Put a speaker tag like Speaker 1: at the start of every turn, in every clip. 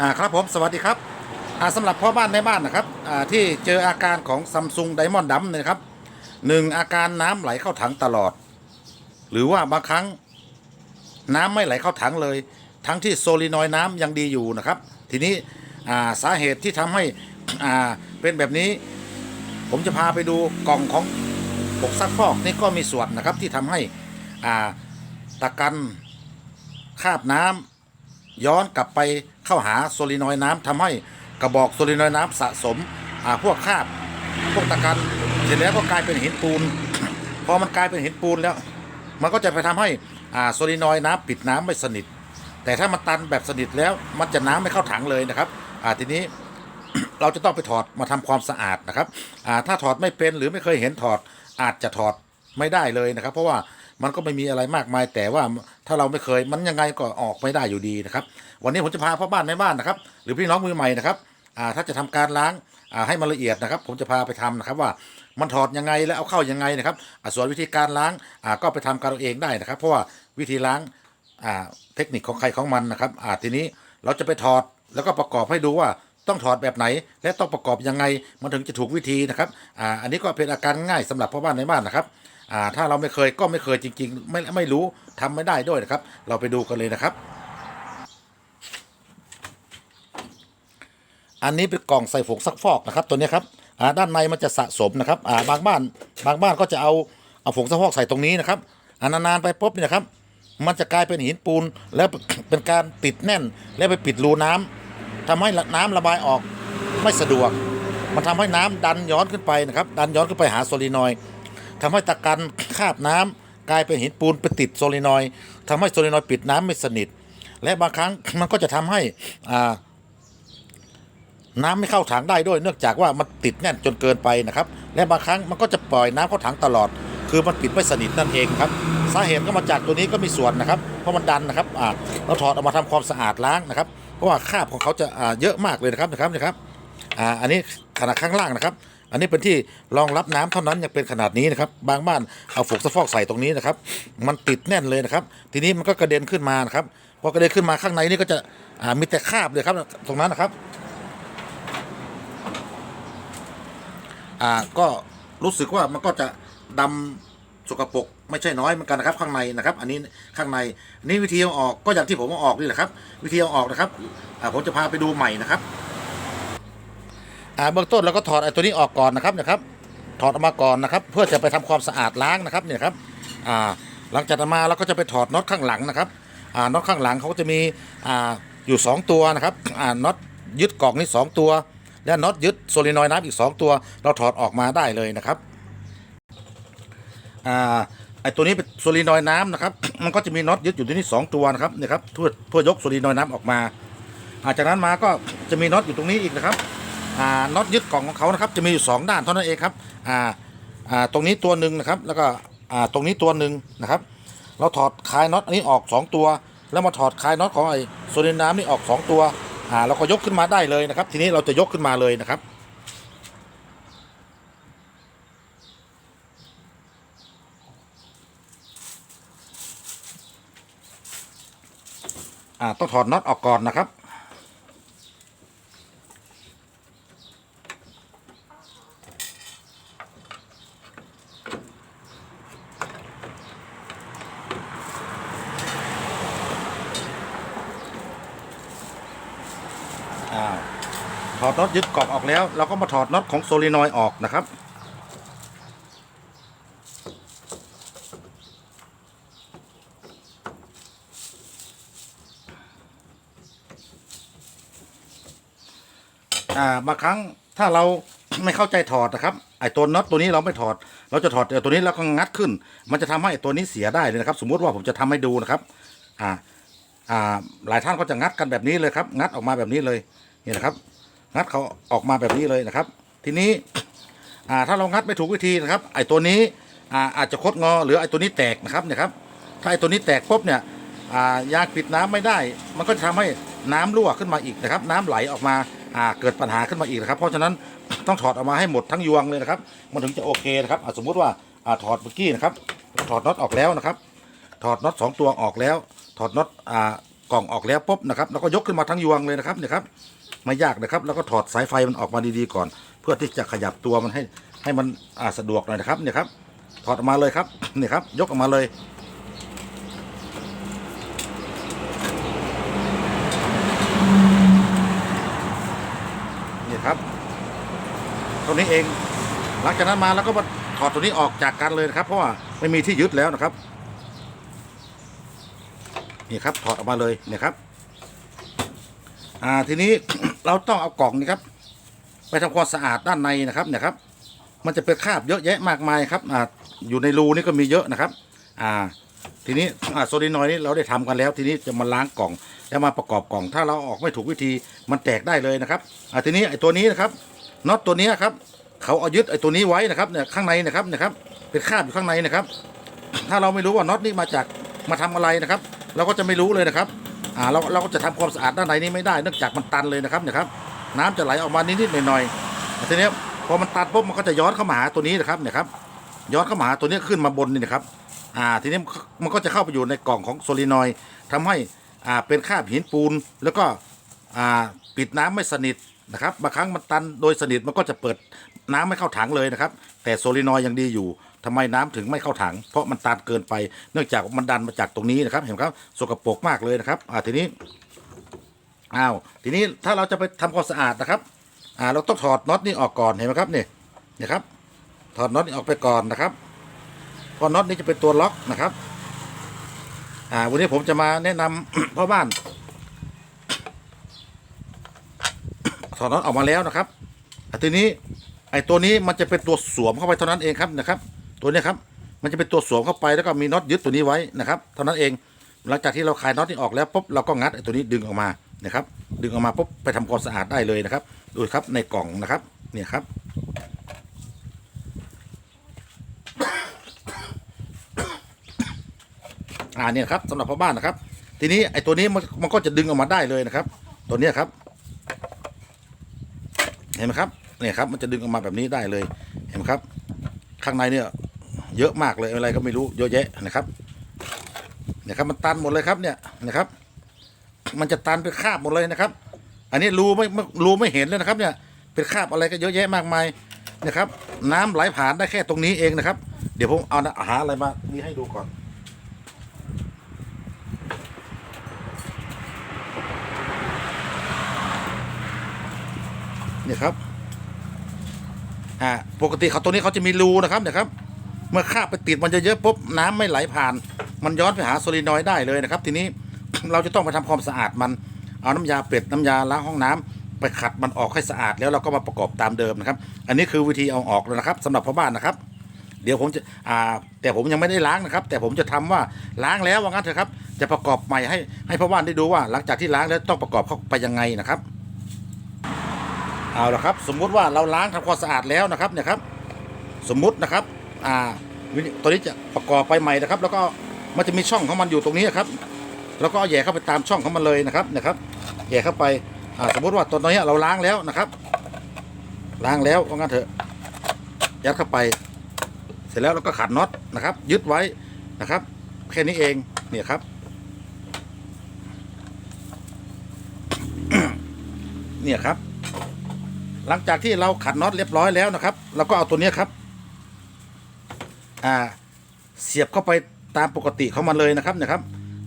Speaker 1: อ่าครับผมสวัสดีครับอ่าสำหรับพ่อบ้านในบ้านนะครับอ่าที่เจออาการของซัมซุงไดมอนด์ดัมเนี่ยนะครับหนึ่งอาการน้ำไหลเข้าถังตลอด หรือว่าบางครั้งน้ำไม่ไหลเข้าถังเลย ทั้งที่โซลินอยน้ำยังดีอยู่นะครับ ทีนี้อ่าสาเหตุที่ทำให้อ่าเป็นแบบนี้ ผมจะพาไปดูกล่องของผงซักฟอกนี่ก็มีส่วนนะครับที่ทำให้อ่าตะกันคาบน้ำ ย้อนกลับไปเข้าหาโซลินอยน้ำทำให้กระบอกโซลินอยน้ำสะสมอ่าพวกคราบพวกตะกันเสร็จแล้วก็กลายเป็นหินปูน พอมันกลายเป็นหินปูนแล้ว มันก็จะไปทำให้อ่าโซลินอยน้ำปิดน้ำไม่สนิท แต่ถ้ามันตันแบบสนิทแล้วมันจะน้ำไม่เข้าถังเลยนะครับอ่าทีนี้เราจะต้องไปถอดมาทำความสะอาดนะครับอ่าถ้าถอดไม่เป็นหรือไม่เคยเห็นถอดอาจจะถอดไม่ได้เลยนะครับ เพราะว่า มันก็ไม่มีอะไรมากมาย แต่ว่าถ้าเราไม่เคยมันยังไงก็ออกไม่ได้อยู่ดีนะครับ วันนี้ผมจะพาพ่อบ้านในบ้านนะครับ หรือพี่น้องมือใหม่นะครับถ้าจะทำการล้างให้มันละเอียดนะครับ ผมจะพาไปทำนะครับว่ามันถอดยังไงแล้วเอาเข้ายังไงนะครับส่วนวิธีการล้างก็ไปทำการเอาเองได้นะครับ เพราะว่าวิธีล้างเทคนิคของใครของมันนะครับทีนี้เราจะไปถอดแล้วก็ประกอบให้ดูว่าต้องถอดแบบไหน และต้องประกอบยังไงมันถึงจะถูกวิธีนะครับออันนี้ก็เป็นอาการง่ายสำหรับพ่อบ้านในบ้านนะครับ อ่าถ้าเราไม่เคยก็ไม่เคยจริง ๆ ไม่ไม่รู้ทำไม่ได้ด้วยนะครับ เราไปดูกันเลยนะครับ อันนี้เป็นกล่องใส่ผงซักฟอกนะครับ ตัวนี้ครับอ่าด้านในมันจะสะสมนะครับอ่าบางบ้าน บางบ้านก็จะเอาเอาผงซักฟอกใส่ตรงนี้นะครับอ่านานๆไปปุ๊บนี่นะครับ มันจะกลายเป็นหินปูนแล้วเป็นการติดแน่นแล้วไปปิดรูน้ำทำให้น้ำระบายออกไม่สะดวก มันทำให้น้ำดันย้อนขึ้นไปนะครับ ดันย้อนขึ้นไปหาโซลินอยด์ ทำให้ตะกันคาบน้ำกลายเป็นหินปูนไปติดโซลินอยด์ทำให้โซลินอยปิดน้ำไม่สนิท และบางครั้งมันก็จะทำให้อ่าน้ำไม่เข้าถังได้ด้วย เนื่องจากว่ามันติดแน่นจนเกินไปนะครับ และบางครั้งมันก็จะปล่อยน้ำเข้าถังตลอด คือมันปิดไม่สนิทนั่นเองครับ สาเหตุก็มาจากตัวนี้ก็มีส่วนนะครับ เพราะมันดันนะครับอ่าเราถอดออกมาทำความสะอาดล้างนะครับ เพราะว่าคราบของเขาจะอ่าเยอะมากเลยนะครับนะครับนะครับอ่าอันนี้ขนาดข้างล่างนะครับ อันนี้เป็นที่รองรับน้ำเท่านั้นยังเป็นขนาดนี้นะครับ บางบ้านเอาฝกสะฟอกใส่ตรงนี้นะครับ มันติดแน่นเลยนะครับ ทีนี้มันก็กระเด็นขึ้นมานะครับพอกระเด็นขึ้นมาข้างในนี่ก็จะอ่ามีแต่คราบเลยครับ ตรงนั้นนะครับอ่าก็รู้สึกว่ามันก็จะดำสกปรกไม่ใช่น้อยเหมือนกันนะครับข้างในนะครับ อันนี้ข้างในนนี้วิธีเอาออกก็อย่างที่ผมเอาออกนี่แหละครับ วิธีเอาออกนะครับผมจะพาไปดูใหม่นะครับ อ่าเบื้องต้นเราก็ถอดไอ้ตัวนี้ออกก่อนนะครับนะครับ ถอดออกมาก่อนนะครับ เพื่อจะไปทำความสะอาดล้างนะครับเนี่ยครับอ่าหลังจากนั้นมาเราก็จะไปถอดน็อตข้างหลังนะครับอ่าน็อตข้างหลังเขาก็จะมีอ่าอยู่ 2 ตัวนะครับอ่าน็อตยึดกล่องนี่สองตัว และน็อตยึดโซลินอยน้ำอีก 2 ตัว เราถอดออกมาได้เลยนะครับอ่าไอตัวนี้เป็นโซลินอยน้ำนะครับ มันก็จะมีน็อตยึดอยู่ที่นี่สองตัวนะครับเนี่ยครับเพื่อเพื่อยกโซลินอยน้ำออกมาอาจากนั้นมาก็จะมีน็อตอยู่ตรงนี้อีกนะครับ น็อตยึดกล่องของเขานะครับ จะมีอยู่สองด้านเท่านั้นเองครับอ่าอ่าตรงนี้ตัวหนึ่งนะครับ แล้วก็อ่าตรงนี้ตัวหนึ่งนะครับ เราถอดคลายน็อตอันนี้ออก 2 ตัว แล้วมาถอดคลายน็อตของไอ้โซลินน้ำนี่ออก2ตัวอ่าเราก็ยกขึ้นมาได้เลยนะครับ ทีนี้เราจะยกขึ้นมาเลยนะครับอ่าต้องถอดน็อตออกก่อนนะครับ ดน็อตยึดกรอบออกแล้ว เราก็มาถอดน็อตของโซลินอยด์ออกนะครับอ่าบางครั้งถ้าเราไม่เข้าใจถอดนะครับไอ้ตัวน็อตตัวนี้เราไม่ถอด เราจะถอดแต่ตัวนี้แล้วก็งัดขึ้น มันจะทำให้ตัวนี้เสียได้เลยนะครับ สมมุติว่าผมจะทำให้ดูนะครับ อ่า อ่า หลายท่านก็จะงัดกันแบบนี้เลยครับ งัดออกมาแบบนี้เลยนี่นะครับ งัดเขาออกมาแบบนี้เลยนะครับ ทีนี้ถ้าเรางัดไม่ถูกวิธีนะครับ ไอ้ตัวนี้อาจจะคดงอหรือไอ้ตัวนี้แตกนะครับเนี่ยครับถ้าไอ้ตัวนี้แตกปุ๊บเนี่ยยางปิดน้ำไม่ได้ มันก็จะทำให้น้ำรั่วขึ้นมาอีกนะครับ น้ำไหลออกมาเกิดปัญหาขึ้นมาอีกนะครับ เพราะฉะนั้นต้องถอดออกมาให้หมดทั้งยวงเลยนะครับ มันถึงจะโอเคนะครับสมมุติว่าถอดเมื่อกี้นะครับถอดน็อตออกแล้วนะครับ ถอดน็อตสองตัวออกแล้ว ถอดน็อตกล่องออกแล้วปุ๊บนะครับแล้วก็ยกขึ้นมาทั้งยวงเลยนะครับเนี่ยครับ ไม่ยากนะครับ แล้วก็ถอดสายไฟมันออกมาดีๆก่อน เพื่อที่จะขยับตัวมันให้ให้มันอาสะดวกหน่อยนะครับเนี่ยครับ ถอดออกมาเลยครับเนี่ยครับ ยกออกมาเลยนี่ครับตัวนี้เอง หลังจากนั้นมาแล้วก็มาถอดตัวนี้ออกจากกันเลยนะครับ เพราะว่าไม่มีที่ยึดแล้วนะครับนี่ครับถอดออกมาเลยเนี่ยครับ อ่าทีนี้ เราต้องเอากล่องนี้ครับ ไปทำความสะอาดด้านในนะครับเนี่ยครับ มันจะเป็นคราบเยอะแยะมากมายครับอ่าอยู่ในรูนี่ก็มีเยอะนะครับ อ่า ทีนี้โซลินอยนี่เราได้ทำกันแล้ว ทีนี้จะมาล้างกล่องแล้วมาประกอบกล่อง ถ้าเราออกไม่ถูกวิธีมันแตกได้เลยนะครับอ่าทีนี้ไอ้ตัวนี้นะครับน็อตตัวนี้ครับเขาเอายึดไอ้ตัวนี้ไว้นะครับเนี่ยข้างในนะครับนะครับเป็นคราบอยู่ข้างในนะครับ ถ้าเราไม่รู้ว่าน็อตนี่มาจากมาทำอะไรนะครับ เราก็จะไม่รู้เลยนะครับ อ่าเราเราก็จะทำความสะอาดด้านในนี้ไม่ได้เนื่องจากมันตันเลยนะครับเนี่ยครับน้ำจะไหลออกมานิดๆหน่อยๆทีนี้พอมันตันปุ๊บมันก็จะย้อนเข้ามาหาตัวนี้นะครับเนี่ยครับย้อนเข้ามาหาตัวนี้ขึ้นมาบนนี่นะครับอ่าทีนี้มันก็จะเข้าไปอยู่ในกล่องของโซลินอยด์ทำให้อ่าเป็นคาบหินปูนแล้วก็อ่าปิดน้ำไม่สนิทนะครับบางครั้งมันตันโดยสนิทมันก็จะเปิดน้ำไม่เข้าถังเลยนะครับ แต่โซลินอยยังดีอยู่ ทำไมน้ำถึงไม่เข้าถัง เพราะมันตันเกินไป เนื่องจากมันดันมาจากตรงนี้นะครับ เห็นไหมครับสกปรกมากเลยนะครับอ่าทีนี้อ้าวทีนี้ถ้าเราจะไปทำความสะอาดนะครับอ่าเราต้องถอดน็อตนี่ออกก่อนเห็นไหมครับนี่นี่ครับถอดน็อตนี่ออกไปก่อนนะครับเพราะน็อตนี้จะเป็นตัวล็อกนะครับอ่าวันนี้ผมจะมาแนะนำพ่อบ้านถอดน็อตออกมาแล้วนะครับอะทีนี้ไอ้ตัวนี้มันจะเป็นตัวสวมเข้าไปเท่านั้นเองครับนะครับ ตัวนี้ครับ มันจะเป็นตัวสวมเข้าไปแล้วก็มีน็อตยึดตัวนี้ไว้นะครับเท่านั้นเอง หลังจากที่เราคลายน็อตนี้ออกแล้วปุ๊บเราก็งัดไอ้ตัวนี้ดึงออกมานะครับ ดึงออกมาปุ๊บไปทำความสะอาดได้เลยนะครับ ดูครับในกล่องนะครับ เนี่ยครับ อ่าเนี่ยครับสำหรับพ่อบ้านนะครับ ทีนี้ไอ้ตัวนี้มันมันก็จะดึงออกมาได้เลยนะครับ ตัวนี้ครับ เห็นไหมครับเนี่ยครับมันจะดึงออกมาแบบนี้ได้เลย เห็นไหมครับ ข้างในเนี่ย เยอะมากเลยอะไรก็ไม่รู้เยอะแยะนะครับเนี่ยครับมันตันหมดเลยครับเนี่ยนะครับ มันจะตันเป็นคาบหมดเลยนะครับ อันนี้รูไม่รูไม่เห็นเลยนะครับ เนี่ยเป็นคาบอะไรก็เยอะแยะมากมายนะครับ น้ำไหลผ่านได้แค่ตรงนี้เองนะครับ เดี๋ยวผมเอานะหาอะไรมานี่ให้ดูก่อนเนี่ยครับอ่าปกติเขาตัวนี้เขาจะมีรูนะครับเนี่ยครับ เมื่อคาบไปติดมันจะเยอะปุ๊บน้ำไม่ไหลผ่าน มันย้อนไปหาโซลินอยด์ได้เลยนะครับ ทีนี้เราจะต้องไปทำความสะอาดมัน เอาน้ำยาเป็ดน้ำยาล้างห้องน้ำไปขัดมันออกให้สะอาดแล้วเราก็มาประกอบตามเดิมนะครับ อันนี้คือวิธีเอาออกแล้วนะครับสำหรับพ่อบ้านนะครับ เดี๋ยวผมจะอ่าแต่ผมยังไม่ได้ล้างนะครับ แต่ผมจะทำว่าล้างแล้วว่างั้นเถอะครับ จะประกอบใหม่ให้ให้พ่อบ้านได้ดูว่า หลังจากที่ล้างแล้วต้องประกอบเข้าไปยังไงนะครับเอาละครับ สมมุติว่าเราล้างทำความสะอาดแล้วนะครับเนี่ยครับ สมมุตินะครับ อ่าวิธีตัวนี้จะประกอบไปใหม่นะครับ แล้วก็มันจะมีช่องของมันอยู่ตรงนี้ครับ แล้วก็เอาแย่เข้าไปตามช่องของมันเลยนะครับนะครับแหย่เข้าไปอ่าสมมติว่าตัวนี้เราล้างแล้วนะครับ ล้างแล้วว่างั้นเถอะยัดเข้าไป เสร็จแล้วเราก็ขัดน็อตนะครับ ยึดไว้นะครับ แค่นี้เองเนี่ยครับเนี่ยครับ หลังจากที่เราขัดน็อตเรียบร้อยแล้วนะครับ เราก็เอาตัวนี้ครับ อ่าเสียบเข้าไปตามปกติของมันเลยนะครับนะครับ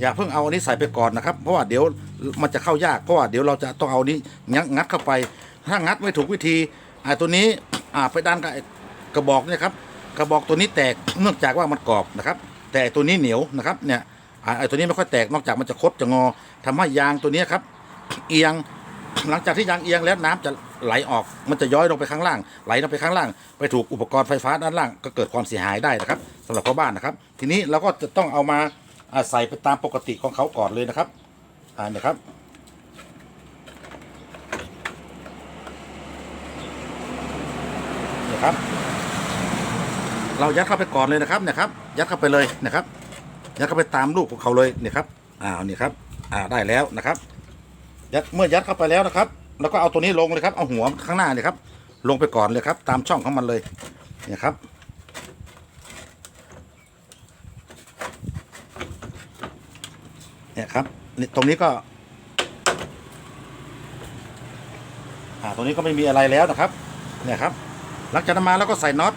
Speaker 1: อย่าเพิ่งเอาอันนี้ใส่ไปก่อนนะครับ เพราะว่าเดี๋ยวมันจะเข้ายากเพราะว่าเดี๋ยวเราจะต้องเอานี้งัดงัดเข้าไป ถ้างัดไม่ถูกวิธีอ่าตัวนี้อ่าไปดันกับกระบอกเนี่ยครับกระบอกตัวนี้แตกเนื่องจากว่ามันกรอบนะครับ แต่ตัวนี้เหนียวนะครับเนี่ยไอ้ตัวนี้ไม่ค่อยแตกนอกจากมันจะคดจะงอทำให้ยางตัวนี้ครับ เอียงหลังจากที่ยางเอียงแล้วน้ำจะ ไหลออกมันจะย้อยลงไปข้างล่าง ไหลลงไปข้างล่าง ไปถูกอุปกรณ์ไฟฟ้าด้านล่าง ก็เกิดความเสียหายได้นะครับสำหรับพ่อบ้านนะครับ ทีนี้เราก็จะต้องเอามาใส่ไปตามปกติของเขาก่อนเลยนะครับอ่านี่ครับนี่ครับ เรายัดเข้าไปก่อนเลยนะครับนี่ครับ ยัดเข้าไปเลยนะครับ ยัดเข้าไปตามลูกของเขาเลยเนี่ยครับอ่าเนี่ยครับ อ่าได้แล้วนะครับ ยัดเมื่อยัดเข้าไปแล้วนะครับ แล้วก็เอาตัวนี้ลงเลยครับเอาหัวข้างหน้าเนี่ยครับ ลงไปก่อนเลยครับ ตามช่องของมันเลยเนี่ยครับ เนี่ยครับตรงนี้ก็อ่าตรงนี้ก็ไม่มีอะไรแล้วนะครับ เนี่ยครับ หลังจากนั้นมาแล้วก็ใส่น็อต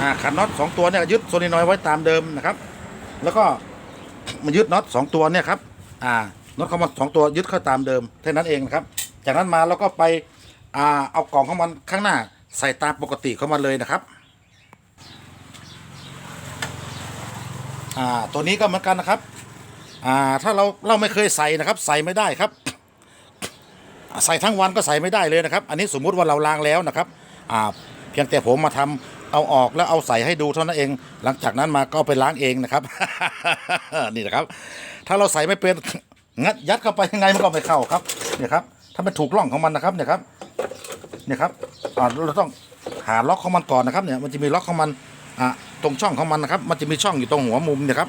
Speaker 1: อ่าขันน็อตสองตัวเนี่ยยึดโซนินอยไว้ตามเดิมนะครับ แล้วก็มายึดน็อตสองตัวเนี่ยครับ อ่าน็อตเข้ามาสองตัวยึดเข้าตามเดิมแค่านั้นเองนะครับ จากนั้นมาเราก็ไปอ่าเอากล่องของมันข้างหน้าใส่ตามปกติเข้ามาเลยนะครับอ่าตัวนี้ก็เหมือนกันนะครับอ่าถ้าเราเราไม่เคยใส่นะครับ ใส่ไม่ได้ครับ ใส่ทั้งวันก็ใส่ไม่ได้เลยนะครับ อันนี้สมมุติว่าเราล้างแล้วนะครับอ่าเพียงแต่ผมมาทำเอาออกแล้วเอาใส่ให้ดูเท่านั้นเอง หลังจากนั้นมาก็ไปล้างเองนะครับ นี่นะครับ ถ้าเราใส่ไม่เป็นงัดยัดเข้าไปยังไงมันก็ไม่เข้าครับนี่ครับ ถ้ามันถูกร่องของมันนะครับเนี่ยครับเนี่ยครับอ่าเราต้องหาล็อกของมันก่อนนะครับเนี่ยมันจะมีล็อกของมันอ่าตรงช่องของมันนะครับ มันจะมีช่องอยู่ตรงหัวมุมเนี่ยครับ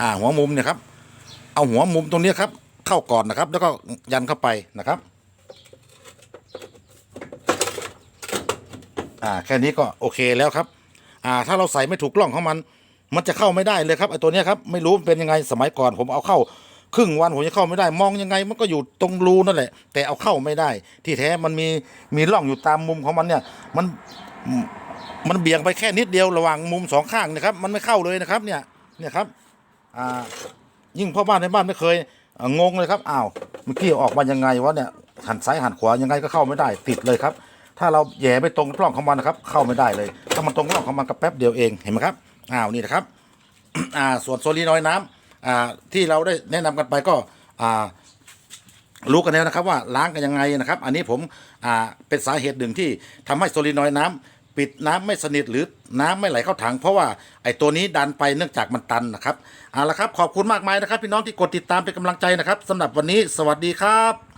Speaker 1: อ่าหัวมุมเนี่ยครับ เอาหัวมุมตรงนี้ครับ เข้าก่อนนะครับ แล้วก็ยันเข้าไปนะครับอ่าแค่นี้ก็โอเคแล้วครับอ่าถ้าเราใส่ไม่ถูกล้องของมัน มันจะเข้าไม่ได้เลยครับไอ้ตัวเนี้ยครับไม่รู้เป็นยังไงสมัยก่อนผมเอาเข้า ครึ่งวันผมจะเข้าไม่ได้ มองยังไงมันก็อยู่ตรงรูนั่นแหละ แต่เอาเข้าไม่ได้ ที่แท้มันมีมีร่องอยู่ตามมุมของมันเนี่ย มันมันเบี่ยงไปแค่นิดเดียวระหว่างมุมสองข้างนะครับ มันไม่เข้าเลยนะครับ เนี่ยเนี่ยครับอ่ายิ่งพ่อบ้านในบ้านไม่เคยงงเลยครับอ้าวเมื่อกี้ออกมายังไงวะเนี่ยหันซ้ายหันขวายังไงก็เข้าไม่ได้ติดเลยครับ ถ้าเราแย่ไม่ตรงกล้องของมันนะครับ เข้าไม่ได้เลย ถ้ามันตรงกล้องของมันก็แป๊บเดียวเองเห็นไหมครับอ้าวนี่นะครับ อ่าส่วนโซลีนอยน้ำอ่า ที่เราได้แนะนำกันไปก็รู้กันแล้วนะครับว่าล้างกันยังไงนะครับ อันนี้ผมเป็นสาเหตุหนึ่งที่ทำให้โซลินอยด์น้ำปิดน้ำไม่สนิทหรือน้ำไม่ไหลเข้าถัง เพราะว่าไอ้ตัวนี้ดันไปเนื่องจากมันตันนะครับเอาละครับขอบคุณมากมายนะครับ พี่น้องที่กดติดตามเป็นกำลังใจนะครับสำหรับวันนี้สวัสดีครับ